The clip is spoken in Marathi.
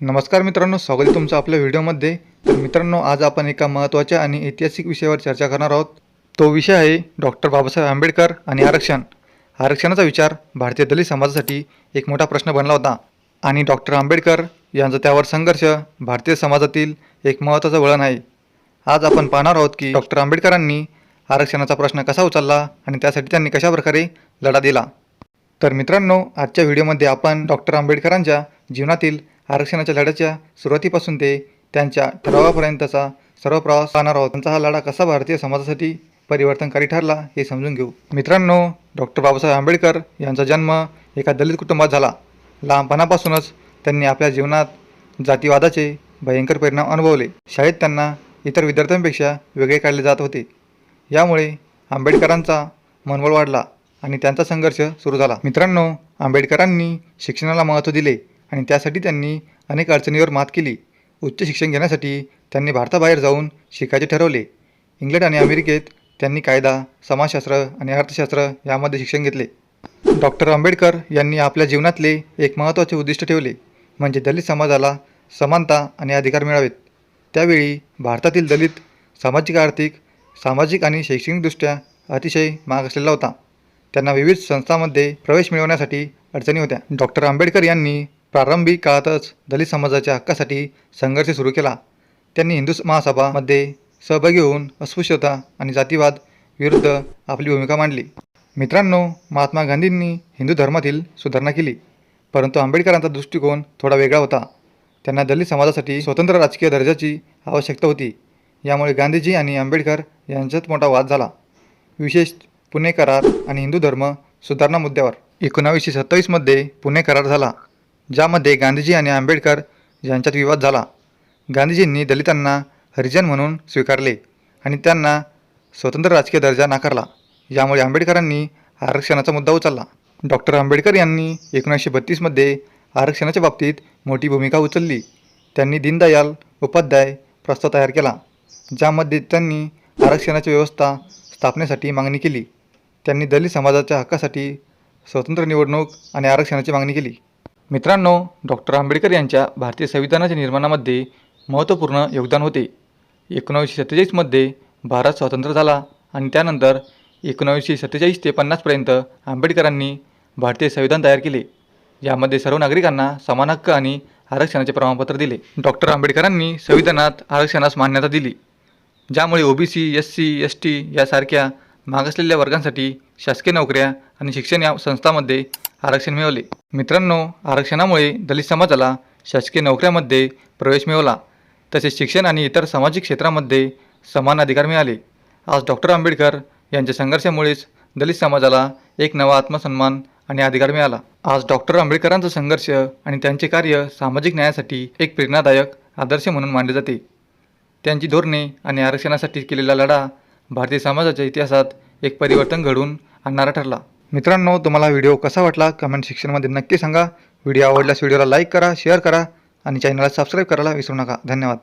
नमस्कार मित्रांनो स्वागत आहे तुमचं आपल्या व्हिडिओमध्ये. तर मित्रांनो आज आपण एका महत्त्वाच्या आणि ऐतिहासिक विषयावर चर्चा करणार आहोत. तो विषय आहे डॉक्टर बाबासाहेब आंबेडकर आणि आरक्षण. आरक्षणाचा विचार भारतीय दलित समाजासाठी एक मोठा प्रश्न बनला होता. आणि डॉक्टर आंबेडकर यांचा त्यावर संघर्ष भारतीय समाजातील एक महत्त्वाचं वळण आहे. आज आपण पाहणार आहोत की डॉक्टर आंबेडकरांनी आरक्षणाचा प्रश्न कसा उचलला आणि त्यासाठी त्यांनी कशाप्रकारे लढा दिला. तर मित्रांनो आजच्या व्हिडिओमध्ये आपण डॉक्टर आंबेडकरांच्या जीवनातील आरक्षणाच्या लढ्याच्या सुरुवातीपासून ते त्यांच्या ठरावापर्यंतचा सर्व प्रवास पाहणार आहोत. त्यांचा हा लढा कसा भारतीय समाजासाठी परिवर्तनकारी ठरला हे समजून घेऊ. मित्रांनो डॉक्टर बाबासाहेब आंबेडकर यांचा जन्म एका दलित कुटुंबात झाला. लहानपणापासूनच त्यांनी आपल्या जीवनात जातीवादाचे भयंकर परिणाम अनुभवले. शाळेत त्यांना इतर विद्यार्थ्यांपेक्षा वेगळे काढले जात होते. यामुळे आंबेडकरांचा मनबळ वाढला आणि त्यांचा संघर्ष सुरू झाला. मित्रांनो आंबेडकरांनी शिक्षणाला महत्त्व दिले. आणि त्यासाठी त्यांनी अनेक अडचणीवर मात केली. उच्च शिक्षण घेण्यासाठी त्यांनी भारताबाहेर जाऊन शिकायचे ठरवले. इंग्लंड आणि अमेरिकेत त्यांनी कायदा समाजशास्त्र आणि अर्थशास्त्र यामध्ये शिक्षण घेतले. डॉक्टर आंबेडकर यांनी आपल्या जीवनातले एक महत्त्वाचे उद्दिष्ट ठेवले म्हणजे दलित समाजाला समानता आणि अधिकार मिळावेत. त्यावेळी भारतातील दलित सामाजिक आर्थिक सामाजिक आणि शैक्षणिकदृष्ट्या अतिशय माग असलेला होता. त्यांना विविध संस्थांमध्ये प्रवेश मिळवण्यासाठी अडचणी होत्या. डॉक्टर आंबेडकर यांनी प्रारंभिक काळातच दलित समाजाच्या हक्कासाठी संघर्ष सुरू केला. त्यांनी हिंदू महासभामध्ये सहभागी होऊन अस्पृश्यता आणि जातीवाद विरुद्ध आपली भूमिका मांडली. मित्रांनो महात्मा गांधींनी हिंदू धर्मातील सुधारणा केली परंतु आंबेडकरांचा दृष्टिकोन थोडा वेगळा होता. त्यांना दलित समाजासाठी स्वतंत्र राजकीय दर्जाची आवश्यकता होती यामुळे गांधीजी आणि आंबेडकर यांच्यात मोठा वाद झाला. विशेष पुणे करार आणि हिंदू धर्म सुधारणा मुद्द्यावर एकोणावीसशे सत्तावीसमध्ये पुणे करार झाला. ज्यामध्ये गांधीजी आणि आंबेडकर यांच्यात विवाद झाला. गांधीजींनी दलितांना हरिजन म्हणून स्वीकारले आणि त्यांना स्वतंत्र राजकीय दर्जा नाकारला. यामुळे आंबेडकरांनी आरक्षणाचा मुद्दा उचलला. डॉक्टर आंबेडकर यांनी एकोणीसशे बत्तीसमध्ये आरक्षणाच्या बाबतीत मोठी भूमिका उचलली. त्यांनी दीनदयाल उपाध्याय प्रस्ताव तयार केला ज्यामध्ये त्यांनी आरक्षणाची व्यवस्था स्थापनेसाठी मागणी केली. त्यांनी दलित समाजाच्या हक्कासाठी स्वतंत्र निवडणूक आणि आरक्षणाची मागणी केली. मित्रांनो डॉक्टर आंबेडकर यांच्या भारतीय संविधानाच्या निर्माणामध्ये महत्त्वपूर्ण योगदान होते. एकोणावीसशे सत्तेचाळीसमध्ये भारत स्वतंत्र झाला आणि त्यानंतर एकोणावीसशे सत्तेचाळीस ते पन्नासपर्यंत आंबेडकरांनी भारतीय संविधान तयार केले यामध्ये सर्व नागरिकांना समान हक्क आणि आरक्षणाचे प्रमाणपत्र दिले. डॉक्टर आंबेडकरांनी संविधानात आरक्षणास मान्यता दिली ज्यामुळे OBC S C S T यासारख्या मागासलेल्या वर्गांसाठी शासकीय नोकऱ्या आणि शिक्षण या संस्थांमध्ये आरक्षण मिळवले. मित्रांनो आरक्षणामुळे दलित समाजाला शासकीय नोकऱ्यामध्ये प्रवेश मिळवला. तसेच शिक्षण आणि इतर सामाजिक क्षेत्रामध्ये समान अधिकार मिळाले. आज डॉक्टर आंबेडकर यांच्या संघर्षामुळेच दलित समाजाला एक नवा आत्मसन्मान आणि अधिकार मिळाला. आज डॉक्टर आंबेडकरांचा संघर्ष आणि त्यांचे कार्य सामाजिक न्यायासाठी एक प्रेरणादायक आदर्श म्हणून मानले जाते. त्यांची धोरणे आणि आरक्षणासाठी केलेला लढा भारतीय समाजाच्या इतिहासात एक परिवर्तन घडवून आणणारा ठरला. मित्रांनो तुम्हाला व्हिडिओ कसा वाटला कमेंट सेक्शनमध्ये नक्की सांगा. व्हिडिओ आवडल्यास व्हिडिओला लाईक करा शेअर करा आणि चॅनलला सबस्क्राईब करायला विसरू नका. धन्यवाद.